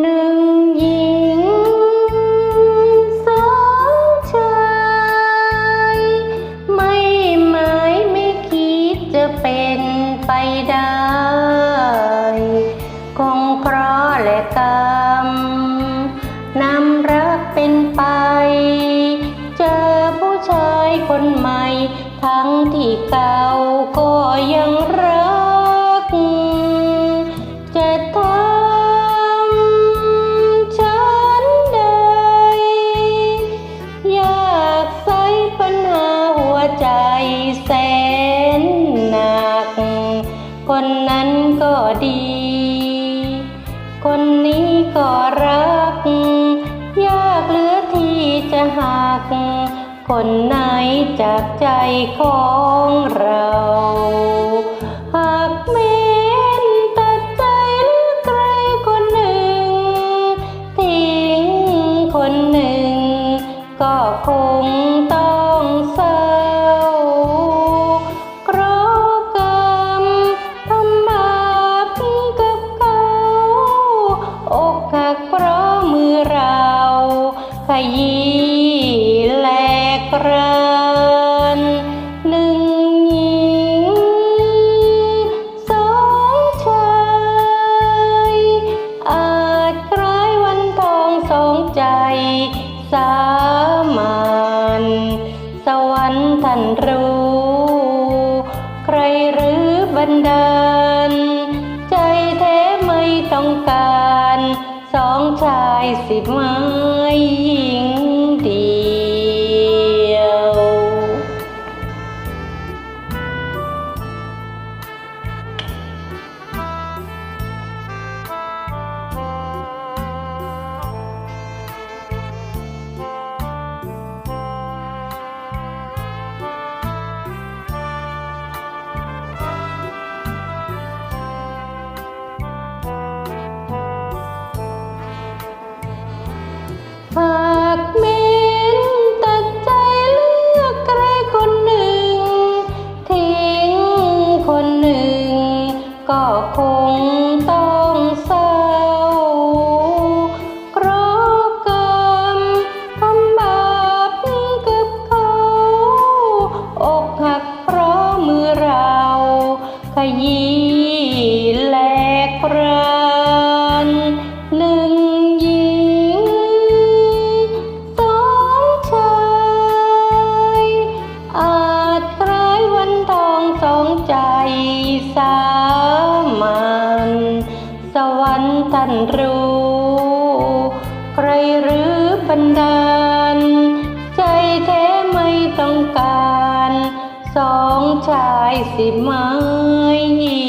หนึ่งหญิงสองชายไม่หมายไม่คิดจะเป็นไปได้ คงเคราะหละกรรมนำรักเป็นไป เจอผู้ชายคนใหม่ ทั้งที่เก่าก็ แสนหนัก คนนั้นก็ดี คนนี้ก็รัก ยากเหลือที่จะหัก คนไหนจากใจของเราหากแม้นตัดใจเหลือใครคนหนึ่งทิ้งคนหนึ่งก็คง กักเพราะมือเราขยี้แลกรันหนึ่งหญิงสองชายอาจคล้ายวันทองสองใจสามันสวรรค์ท่านรู้ ใครหรือบันดาล ใจแท้ไม่ต้องการ สองชายสิบไม้หญิงดี หากเม้นตัดใจเลือกใครคนหนึ่ง ทิ้งคนหนึ่ง ก็คงต้องเศร้าเพราะกรรมทำบาปกับเขาอกหักเพราะมือเราขยี้ ชายสิไม้หญิ